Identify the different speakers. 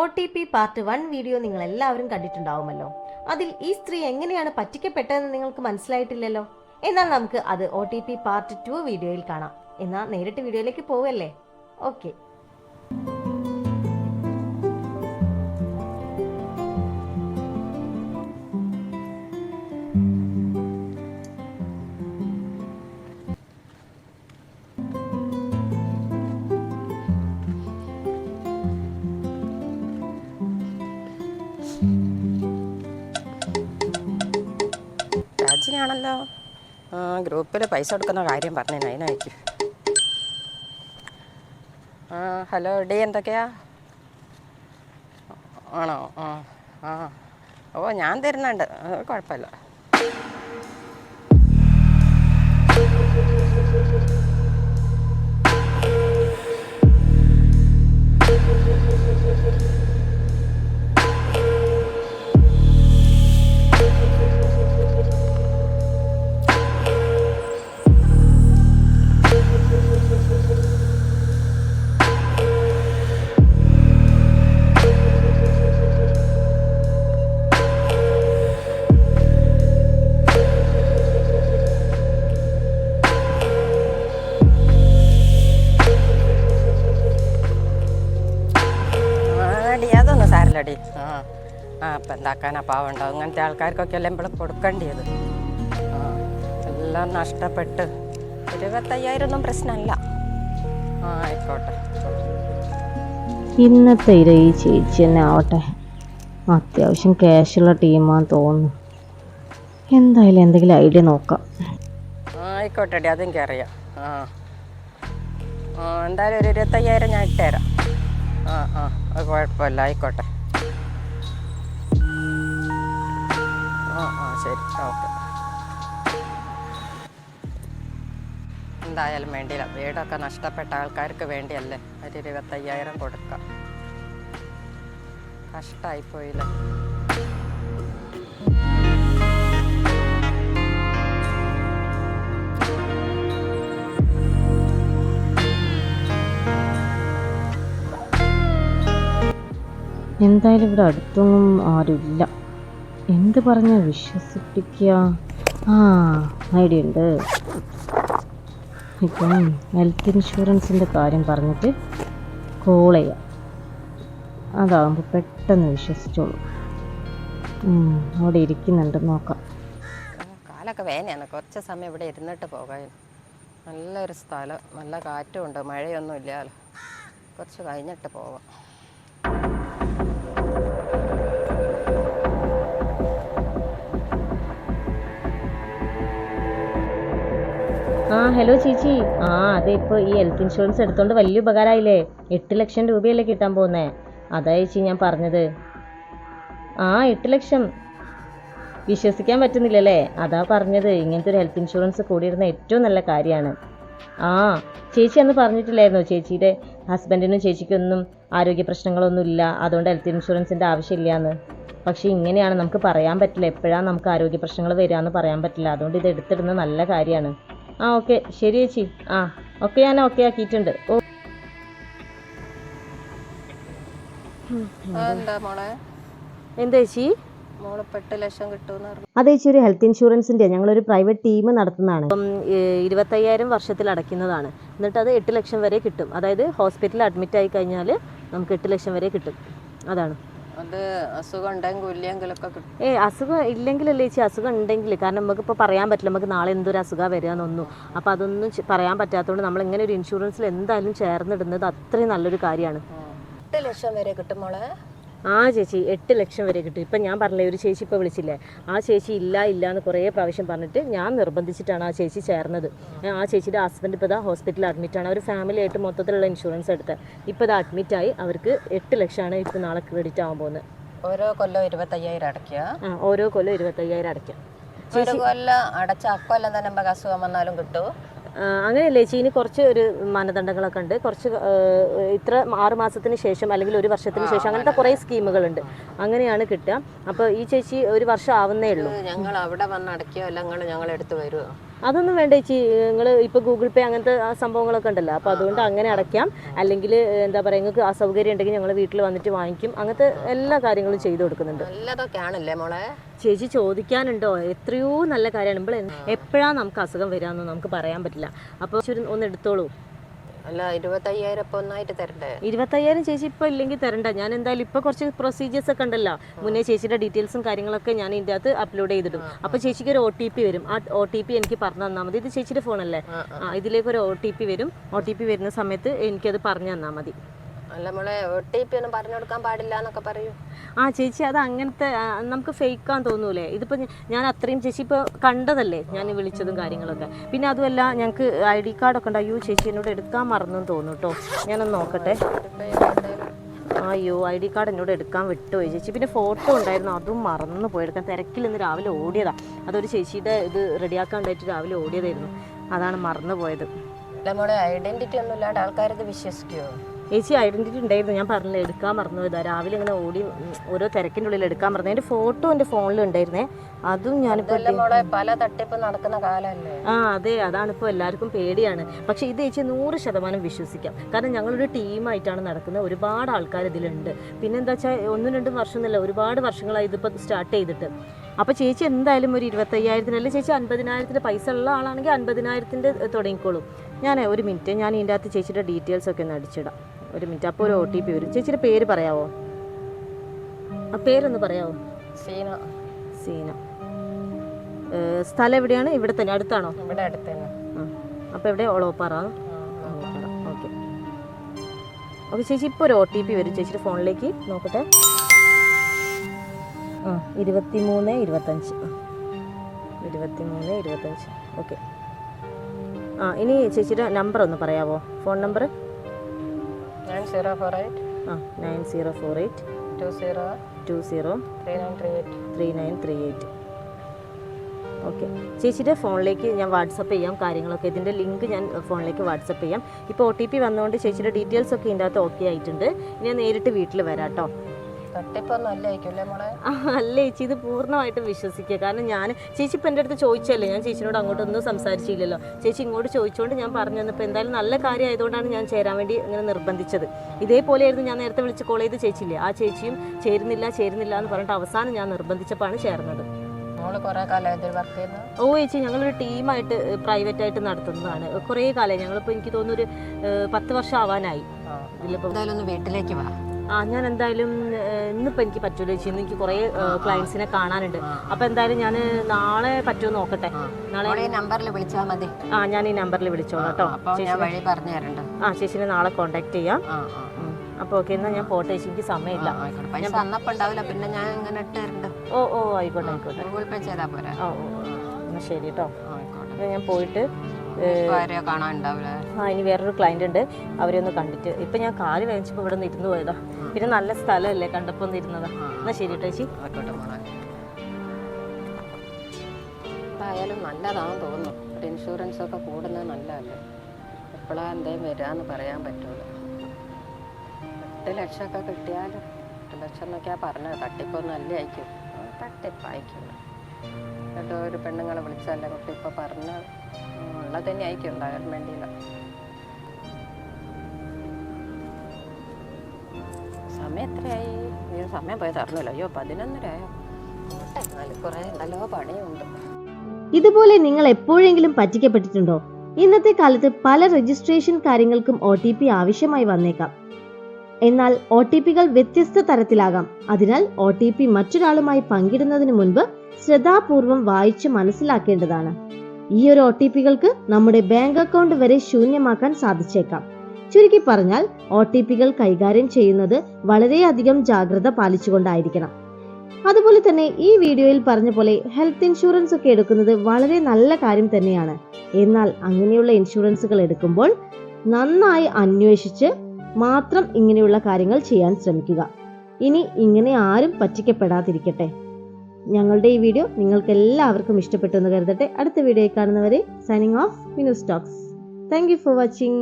Speaker 1: O T P part one video നിങ്ങൾ എല്ലാവരും കണ്ടിട്ടുണ്ടാവുമല്ലോ. അതിൽ ഈ സ്ത്രീ എങ്ങനെയാണ് പറ്റിക്കപ്പെട്ടതെന്ന് നിങ്ങൾക്ക് മനസ്സിലായിട്ടില്ലല്ലോ? എന്നാൽ നമുക്ക് അത് O T P part two വീഡിയോയിൽ കാണാം. എന്നാൽ നേരിട്ട് വീഡിയോയിലേക്ക് പോവല്ലേ? ഓക്കെ
Speaker 2: രാജിനാണല്ലോ ആ ഗ്രൂപ്പിൽ പൈസ കൊടുക്കുന്ന കാര്യം പറഞ്ഞു അതിനായിക്ക് ആ ഹലോ ഡി എന്തൊക്കെയാ? ആണോ? ആ ആ. ഓ ഞാൻ തരുന്നുണ്ട്. അത് കുഴപ്പമില്ല. അപ്പം എന്താക്കാനാ ഉണ്ടാവും അങ്ങനത്തെ ആൾക്കാർക്കൊക്കെ അല്ലേ നമ്മൾ കൊടുക്കേണ്ടത് ആ എല്ലാം നഷ്ടപ്പെട്ട്. ഇരുപത്തയ്യായിരം ഒന്നും പ്രശ്നമല്ല. ആ ആയിക്കോട്ടെ.
Speaker 3: ഇന്നത്തെ ഇര ഈ ചേച്ചി തന്നെ ആവട്ടെ. അത്യാവശ്യം ക്യാഷുള്ള ടീമാന്ന് തോന്നുന്നു. എന്തായാലും എന്തെങ്കിലും ഐഡിയ നോക്കാം.
Speaker 2: ആ ആയിക്കോട്ടെ ഡി അതെനിക്ക് അറിയാം ആ. ആ എന്തായാലും ഒരു ഇരുപത്തയ്യായിരം ഞാൻ ഇട്ടുതരാം ആ ആ അത് കുഴപ്പമില്ല ആയിക്കോട്ടെ. ശരി. ഓക്കെ. എന്തായാലും വേണ്ടിയില്ല. വീടൊക്കെ നഷ്ടപ്പെട്ട ആൾക്കാർക്ക് വേണ്ടിയല്ലേ? ഒരു ഇരുപത്തയ്യായിരം കൊടുക്കാം. കഷ്ടമായിപ്പോയില്ലേ
Speaker 3: എന്തായാലും ഇവിടെ അടുത്തൊന്നും ആരുമില്ല. എന്ത് പറഞ്ഞ വിശ്വസിപ്പിക്കുക ആ ഐഡിയ ഉണ്ട്. ഇപ്പം ഹെൽത്ത് ഇൻഷുറൻസിന്റെ കാര്യം പറഞ്ഞിട്ട് കോൾ ചെയ്യാം. അതാകുമ്പോൾ പെട്ടെന്ന് വിശ്വസിച്ചോളൂ. അവിടെ ഇരിക്കുന്നുണ്ട് നോക്കാം.
Speaker 2: കാലൊക്കെ വേനയാണ്. കുറച്ച് സമയം ഇവിടെ ഇരുന്നിട്ട് പോകാൻ. നല്ലൊരു സ്ഥലം നല്ല കാറ്റും ഉണ്ട് മഴയൊന്നും ഇല്ലല്ലോ കുറച്ച് കഴിഞ്ഞിട്ട് പോവാം.
Speaker 3: ആ ഹലോ ചേച്ചി. ആ അതെ ഇപ്പോൾ ഈ ഹെൽത്ത് ഇൻഷുറൻസ് എടുത്തോണ്ട് വലിയ ഉപകാരമായില്ലേ എട്ട് ലക്ഷം രൂപയല്ലേ കിട്ടാൻ പോകുന്നേ അതാ ചേച്ചി ഞാൻ പറഞ്ഞത്. ആ എട്ട് ലക്ഷം. വിശ്വസിക്കാൻ പറ്റുന്നില്ലല്ലേ? അതാ പറഞ്ഞത്. ഇങ്ങനത്തെ ഒരു ഹെൽത്ത് ഇൻഷുറൻസ് കൂടിയിരുന്ന ഏറ്റവും നല്ല കാര്യമാണ്. ആ ചേച്ചി അന്ന് പറഞ്ഞിട്ടില്ലായിരുന്നോ? ചേച്ചിയുടെ ഹസ്ബൻഡിനും ചേച്ചിക്കൊന്നും ആരോഗ്യ പ്രശ്നങ്ങളൊന്നും ഇല്ല അതുകൊണ്ട് ഹെൽത്ത് ഇൻഷുറൻസിന്റെ ആവശ്യമില്ല എന്ന് പക്ഷേ ഇങ്ങനെയാണ്. നമുക്ക് പറയാൻ പറ്റില്ല. എപ്പോഴാണ് നമുക്ക് ആരോഗ്യ പ്രശ്നങ്ങൾ വരിക എന്ന് പറയാൻ പറ്റില്ല. അതുകൊണ്ട് ഇത് എടുത്തിടുന്നത് നല്ല കാര്യമാണ്. ആ ഓക്കെ. ശരി ചേച്ചി. ആ ഓക്കെ ഞാൻ ഓക്കെ ആക്കിയിട്ടുണ്ട്. ഓ.
Speaker 2: എന്താ മോളെ?
Speaker 3: എന്താ ചേച്ചി? അതെ ഒരു ഹെൽത്ത് ഇൻഷുറൻസിന്റെ ഞങ്ങളൊരു പ്രൈവറ്റ് ടീം നടത്തുന്നതാണ്. ഇരുപത്തയ്യായിരം വർഷത്തിൽ അടയ്ക്കുന്നതാണ്. എന്നിട്ട് അത് എട്ട് ലക്ഷം വരെ കിട്ടും. അതായത് ഹോസ്പിറ്റലിൽ അഡ്മിറ്റ് ആയി കഴിഞ്ഞാൽ നമുക്ക് എട്ട് ലക്ഷം വരെ കിട്ടും. അതാണ്.
Speaker 2: അത് അസുഖം ഉണ്ടെങ്കിൽ ഇല്ലെങ്കിലൊക്കെ കിട്ടും.
Speaker 3: ഏ അസുഖം ഇല്ലെങ്കിലല്ലേ ചേച്ചി? അസുഖം ഉണ്ടെങ്കിൽ കാരണം നമുക്ക് ഇപ്പോൾ പറയാൻ പറ്റില്ല. നമുക്ക് നാളെ എന്തൊരു അസുഖം വരിക എന്നൊന്നും. അപ്പോൾ അതൊന്നും പറയാൻ പറ്റാത്തതുകൊണ്ട് നമ്മൾ ഇങ്ങനെ ഒരു ഇൻഷുറൻസിൽ എന്തായാലും ചേർന്നിടുന്നത് അത്രയും നല്ലൊരു കാര്യമാണ്.
Speaker 2: എട്ട് ലക്ഷം വരെ കിട്ടും മോളെ.
Speaker 3: ആ ചേച്ചി എട്ട് ലക്ഷം വരെ കിട്ടും. ഇപ്പം ഞാൻ പറഞ്ഞില്ലേ ഒരു ചേച്ചി ഇപ്പോൾ വിളിച്ചില്ലേ ആ ചേച്ചി ഇല്ല ഇല്ല എന്ന് കുറേ പ്രാവശ്യം പറഞ്ഞിട്ട് ഞാൻ നിർബന്ധിച്ചിട്ടാണ് ആ ചേച്ചി ചേർന്നത്. ആ ചേച്ചിയുടെ ഹസ്ബൻഡ് ഇപ്പോൾ ഇതാ ഹോസ്പിറ്റലിൽ അഡ്മിറ്റാണ് അവർ ഫാമിലി ആയിട്ട് മൊത്തത്തിലുള്ള ഇൻഷുറൻസ് എടുത്ത്. ഇപ്പോൾ ഇത് അഡ്മിറ്റായി അവർക്ക് എട്ട് ലക്ഷമാണ് ഇപ്പോൾ നാളെ ക്രെഡിറ്റ് ആവാൻ പോകുന്നത്.
Speaker 2: ഓരോ കൊല്ലം ഇരുപത്തയ്യായിരം അടയ്ക്കുക.
Speaker 3: ആ ഓരോ കൊല്ലം ഇരുപത്തയ്യായിരം അടയ്ക്കുക.
Speaker 2: ഒരു കൊല്ലം അടച്ച അക്കൊല്ലം തന്നെ നമുക്ക് അസുഖം വന്നാലും കിട്ടും.
Speaker 3: അങ്ങനെയല്ലേ ചേച്ചി ഇനി കുറച്ച് ഒരു മാനദണ്ഡങ്ങളൊക്കെ ഉണ്ട്. കുറച്ച് ഇത്ര ആറ് മാസത്തിന് ശേഷം അല്ലെങ്കിൽ ഒരു വർഷത്തിന് ശേഷം അങ്ങനത്തെ കുറേ സ്കീമുകളുണ്ട്. അങ്ങനെയാണ് കിട്ടുക. അപ്പോൾ ഈ ചേച്ചി ഒരു വർഷം ആവുന്നേ ഉള്ളൂ.
Speaker 2: ഞങ്ങൾ അവിടെ വന്ന് അടയ്ക്കുകയോ അല്ല ഞങ്ങൾ എടുത്ത് വരുമോ
Speaker 3: അതൊന്നും വേണ്ട ചേച്ചി. നിങ്ങൾ ഇപ്പോൾ ഗൂഗിൾ പേ അങ്ങനത്തെ ആ സംഭവങ്ങളൊക്കെ ഉണ്ടല്ലോ. അപ്പോൾ അതുകൊണ്ട് അങ്ങനെ അടയ്ക്കാം. അല്ലെങ്കിൽ എന്താ പറയുക നിങ്ങൾക്ക് അസൗകര്യം ഉണ്ടെങ്കിൽ ഞങ്ങൾ വീട്ടിൽ വന്നിട്ട് വാങ്ങിക്കും. അങ്ങനത്തെ എല്ലാ കാര്യങ്ങളും ചെയ്തു കൊടുക്കുന്നുണ്ട്.
Speaker 2: നല്ലതൊക്കെ ആണല്ലേ മോളെ?
Speaker 3: ചേച്ചി ചോദിക്കാനുണ്ടോ? എത്രയോ നല്ല കാര്യമാണ്. ഇപ്പോൾ എപ്പോഴാണ് നമുക്ക് അസുഖം വരാമെന്ന് നമുക്ക് പറയാൻ പറ്റില്ല. അപ്പോൾ ഒന്ന് എടുത്തോളൂ.
Speaker 2: അല്ല ഇരുപത്തയ്യായിരം ഇപ്പൊ ഒന്നായിട്ട് തരണ്ടേ?
Speaker 3: ഇരുപത്തയ്യായിരം ചേച്ചി ഇപ്പൊ ഇല്ലെങ്കിൽ തരണ്ട. ഞാൻ എന്തായാലും ഇപ്പൊ കുറച്ച് പ്രൊസീജിയേഴ്സ് ഒക്കെ ഉണ്ടല്ലോ. മുന്നേ ചേച്ചിയുടെ ഡീറ്റെയിൽസും കാര്യങ്ങളൊക്കെ ഞാൻ ഇതിന്റെ അകത്ത് അപ്ലോഡ് ചെയ്തിടും. അപ്പൊ ചേച്ചിക്ക് ഒരു ഒ ടി പി വരും. ആ ഒ ടി പി എനിക്ക് പറഞ്ഞു തന്നാൽ മതി. ഇത് ചേച്ചിയുടെ ഫോണല്ലേ ആ ഇതിലേക്ക് ഒരു ഒ ടി പി വരും. ഒ ടി പി വരുന്ന സമയത്ത് എനിക്കത് പറഞ്ഞു തന്നാൽ മതി.
Speaker 2: അല്ല മോളെ ഒ ഒന്നും പറഞ്ഞു കൊടുക്കാൻ പാടില്ല എന്നൊക്കെ പറയൂ.
Speaker 3: ആ ചേച്ചി അത് അങ്ങനത്തെ നമുക്ക് ഫേക്കാൻ തോന്നൂലേ? ഇതിപ്പോ ഞാൻ അത്രയും ചേച്ചി ഇപ്പോൾ കണ്ടതല്ലേ? ഞാൻ വിളിച്ചതും കാര്യങ്ങളൊക്കെ. പിന്നെ അതുമല്ല ഞങ്ങൾക്ക് ഐ ഡി കാർഡൊക്കെ ഉണ്ട് അയ്യോ ചേച്ചി എന്നോട് എടുക്കാൻ മറന്നു തോന്നുന്നു കേട്ടോ ഞാനൊന്ന് നോക്കട്ടെ. അയ്യോ ഐ ഡി കാർഡ് എന്നോട് എടുക്കാൻ വിട്ടുപോയി ചേച്ചി. പിന്നെ ഫോട്ടോ ഉണ്ടായിരുന്നു അതും മറന്നു പോയെടുക്കാൻ തിരക്കിൽ ഇന്ന് രാവിലെ ഓടിയതാ. അതൊരു ചേച്ചിയുടെ ഇത് റെഡിയാക്കാൻ ഉണ്ടായിട്ട് രാവിലെ ഓടിയതായിരുന്നു. അതാണ് മറന്നു പോയത്.
Speaker 2: നമ്മുടെ ഐഡന്റിറ്റി ഒന്നും ഇല്ലാണ്ട് ആൾക്കാരത് വിശ്വസിക്കുവോ?
Speaker 3: ചേച്ചി ഐഡന്റിറ്റി ഉണ്ടായിരുന്നു. ഞാൻ പറഞ്ഞു എടുക്കാൻ മറന്നു. ഇതാ രാവിലെ ഇങ്ങനെ ഓടി ഓരോ തിരക്കിന്റെ ഉള്ളിൽ എടുക്കാൻ മറന്നു. എന്റെ ഫോട്ടോ എന്റെ ഫോണിൽ ഉണ്ടായിരുന്നേ. അതും ഞാനിപ്പോൾ
Speaker 2: പല തട്ടിപ്പ് നടക്കുന്ന കാലമല്ലേ
Speaker 3: ആ അതെ. അതാണ് ഇപ്പോൾ എല്ലാവർക്കും പേടിയാണ്. പക്ഷേ ഇത് ചേച്ചി നൂറ് ശതമാനം വിശ്വസിക്കാം. കാരണം ഞങ്ങളൊരു ടീമായിട്ടാണ് നടക്കുന്നത് ഒരുപാട് ആൾക്കാർ ഇതിലുണ്ട്. പിന്നെ എന്താ വെച്ചാൽ ഒന്നും രണ്ടും വർഷം എന്നല്ല ഒരുപാട് വർഷങ്ങളായി ഇതിപ്പോൾ സ്റ്റാർട്ട് ചെയ്തിട്ട്. അപ്പോൾ ചേച്ചി എന്തായാലും ഒരു ഇരുപത്തയ്യായിരത്തിന് അല്ലെങ്കിൽ ചേച്ചി അൻപതിനായിരത്തിന്റെ പൈസ ഉള്ള ആളാണെങ്കിൽ അൻപതിനായിരത്തിന്റെ തുടങ്ങിക്കോളും. ഞാൻ ഒരു മിനിറ്റ് ഞാൻ ഇതിന്റെ അകത്ത് ചേച്ചിയുടെ ഡീറ്റെയിൽസ് ഒക്കെ ഒന്ന് അടിച്ചിടാം. ഒരു മിനിറ്റ്. അപ്പോൾ ഒരു ഒ ടി പി വരും. ചേച്ചിയുടെ പേര് പറയാവോ? ആ പേരൊന്ന് പറയാവോ?
Speaker 2: സീന.
Speaker 3: സീന. സ്ഥലം എവിടെയാണ്? ഇവിടെ തന്നെ. അടുത്താണോ?
Speaker 2: ഇവിടെ അടുത്ത് തന്നെ.
Speaker 3: അപ്പോൾ എവിടെ? ഒളോപ്പാറ ഓക്കെ. ഓക്കെ ചേച്ചി ഇപ്പോൾ ഒരു ഒ ടി പി വരും. ചേച്ചിയുടെ ഫോണിലേക്ക് നോക്കട്ടെ. ആ ഇരുപത്തി മൂന്ന് ഇരുപത്തഞ്ച്. ഇരുപത്തി മൂന്ന് ഇരുപത്തഞ്ച്. ഓക്കെ. ആ ഇനി ചേച്ചിയുടെ നമ്പർ ഒന്ന് പറയാവോ? Phone number
Speaker 2: nine zero four eight.
Speaker 3: ആ nine zero four eight.
Speaker 2: Two zero.
Speaker 3: Two zero.
Speaker 2: Three nine three eight.
Speaker 3: Three nine three eight. Okay. ചേച്ചിയുടെ ഫോണിലേക്ക് ഞാൻ വാട്സപ്പ് ചെയ്യാം കാര്യങ്ങളൊക്കെ. ഇതിന്റെ ലിങ്ക് ഞാൻ ഫോണിലേക്ക് വാട്സപ്പ് ചെയ്യാം. ഇപ്പോൾ ഒ ടി പി വന്നുകൊണ്ട് ചേച്ചിയുടെ ഡീറ്റെയിൽസ് ഒക്കെ ഇതിന്റെ അകത്ത് ഓക്കെ ആയിട്ടുണ്ട്. ഞാൻ നേരിട്ട് വീട്ടിൽ വരാം കേട്ടോ.
Speaker 2: അല്ലേ
Speaker 3: ചേച്ചി ഇത് പൂർണമായിട്ടും വിശ്വസിക്കുക. കാരണം ഞാൻ ചേച്ചി ഇപ്പം എന്റെ അടുത്ത് ചോദിച്ചല്ലേ ഞാൻ ചേച്ചിനോട് അങ്ങോട്ടൊന്നും സംസാരിച്ചില്ലല്ലോ. ചേച്ചി ഇങ്ങോട്ട് ചോദിച്ചുകൊണ്ട് ഞാൻ പറഞ്ഞു തന്നപ്പോൾ എന്തായാലും നല്ല കാര്യം ആയതുകൊണ്ടാണ് ഞാൻ ചേരാൻ വേണ്ടി ഇങ്ങനെ നിർബന്ധിച്ചത്. ഇതേപോലെയായിരുന്നു ഞാൻ നേരത്തെ വിളിച്ച് കോൾ ചെയ്ത് ചേച്ചിയില്ലേ? ആ ചേച്ചിയും ചേരുന്നില്ല ചേരുന്നില്ല എന്ന് പറഞ്ഞിട്ട് അവസാനം ഞാൻ നിർബന്ധിച്ചപ്പോഴാണ് ചേർന്നത്. ഓ ചേച്ചി ഞങ്ങളൊരു ടീമായിട്ട് പ്രൈവറ്റ് ആയിട്ട് നടത്തുന്നതാണ്. കുറേ കാലം ഞങ്ങളിപ്പോൾ എനിക്ക് തോന്നുന്നു ഒരു പത്ത് വർഷം ആവാനായി. ഇതിലിപ്പോൾ
Speaker 2: എന്തായാലും ഒന്ന് വീട്ടിലേക്ക് വാ.
Speaker 3: ആ ഞാൻ എന്തായാലും ഇന്നിപ്പോൾ എനിക്ക് പറ്റൂല ചേച്ചി. ഇന്ന് എനിക്ക് കുറേ ക്ലയൻസിനെ കാണാനുണ്ട്. അപ്പോൾ എന്തായാലും ഞാൻ നാളെ പറ്റുമോ നോക്കട്ടെ. നാളെ
Speaker 2: നമ്പറിൽ വിളിച്ചാൽ മതി.
Speaker 3: ആ ഞാൻ ഈ നമ്പറിൽ വിളിച്ചോളാം കേട്ടോ.
Speaker 2: ചേച്ചി വഴി പറഞ്ഞു തരണ്ട.
Speaker 3: ആ ചേച്ചിനെ നാളെ കോണ്ടാക്ട് ചെയ്യാം. അപ്പോൾ ഓക്കെ എന്നാൽ ഞാൻ പോട്ടെ ചേച്ചി. എനിക്ക് സമയമില്ല.
Speaker 2: ഞാൻ ഉണ്ടാവില്ല. പിന്നെ ഞാൻ ഇങ്ങനെ
Speaker 3: ഓ ഓ ആയിക്കോട്ടെ ആയിക്കോട്ടെ.
Speaker 2: ഗൂഗിൾ പേ ചെയ്താൽ പോരാ.
Speaker 3: ഓ ഓ എന്നാ എന്നാൽ ശരി കേട്ടോ. ഞാൻ പോയിട്ട് ആ ഇനി വേറൊരു ക്ലയന്റ് ഉണ്ട്. അവരെ ഒന്ന് കണ്ടിട്ട്. ഇപ്പം ഞാൻ കാൽ വേദനിച്ചപ്പോൾ ഇവിടെ നിന്ന് ഇരുന്ന് പോയതാ. പിന്നെ നല്ല സ്ഥലമല്ലേ കണ്ടപ്പോൾ ഒന്ന് ഇരുന്നതാ. എന്നാ ശരി കേട്ടോ ചേച്ചി.
Speaker 2: എന്തായാലും നല്ലതാണെന്ന് തോന്നുന്നു. ഇൻഷുറൻസ് ഒക്കെ കൂടുന്നത് നല്ലതല്ലേ? എപ്പോഴാ എന്തേലും വരാന്ന് പറയാൻ പറ്റുള്ളൂ. എട്ട് ലക്ഷമൊക്കെ കിട്ടിയാലും എട്ട് ലക്ഷം എന്നൊക്കെയാ പറഞ്ഞത്. തട്ടിപ്പൊന്നും അല്ലേ അയക്കും തട്ടിപ്പായിക്കും. എന്നിട്ട് ഒരു പെണ്ണുങ്ങളെ വിളിച്ചല്ലേ കുട്ടി ഇപ്പോൾ പറഞ്ഞ ഉള്ളത് തന്നെ ആയിരിക്കും ഉണ്ടാകാൻ വേണ്ടിയില്ല സമയം എത്രയായി? നീ സമയം പോയത് അറിഞ്ഞല്ലോ അയ്യോ പതിനൊന്നരയോ
Speaker 1: ഇതുപോലെ നിങ്ങൾ എപ്പോഴെങ്കിലും പറ്റിക്കപ്പെട്ടിട്ടുണ്ടോ? ഇന്നത്തെ കാലത്ത് പല രജിസ്ട്രേഷൻ കാര്യങ്ങൾക്കും ഒ ടി പി ആവശ്യമായി വന്നേക്കാം. എന്നാൽ ഒ ടി പികൾ വ്യത്യസ്ത തരത്തിലാകാം. അതിനാൽ ഒ ടി പി മറ്റൊരാളുമായി പങ്കിടുന്നതിന് മുൻപ് ശ്രദ്ധാപൂർവം വായിച്ച് മനസ്സിലാക്കേണ്ടതാണ്. ഈ ഒരു ഒ ടി പികൾക്ക് നമ്മുടെ ബാങ്ക് അക്കൗണ്ട് വരെ ശൂന്യമാക്കാൻ സാധിച്ചേക്കാം. ചുരുക്കി പറഞ്ഞാൽ ഒ ടി പികൾ കൈകാര്യം ചെയ്യുന്നത് വളരെയധികം ജാഗ്രത പാലിച്ചുകൊണ്ടായിരിക്കണം. അതുപോലെ തന്നെ ഈ വീഡിയോയിൽ പറഞ്ഞ പോലെ ഹെൽത്ത് ഇൻഷുറൻസ് ഒക്കെ എടുക്കുന്നത് വളരെ നല്ല കാര്യം തന്നെയാണ്. എന്നാൽ അങ്ങനെയുള്ള ഇൻഷുറൻസുകൾ എടുക്കുമ്പോൾ നന്നായി അന്വേഷിച്ച് മാത്രം ഇങ്ങനെയുള്ള കാര്യങ്ങൾ ചെയ്യാൻ ശ്രമിക്കുക. ഇനി ഇങ്ങനെ ആരും പറ്റിക്കപ്പെടാതിരിക്കട്ടെ. ഞങ്ങളുടെ ഈ വീഡിയോ നിങ്ങൾക്ക് എല്ലാവർക്കും ഇഷ്ടപ്പെട്ടു എന്ന് കരുതട്ടെ. അടുത്ത വീഡിയോയിൽ കാണുന്നവരെ signing off Minu Stokes thank for watching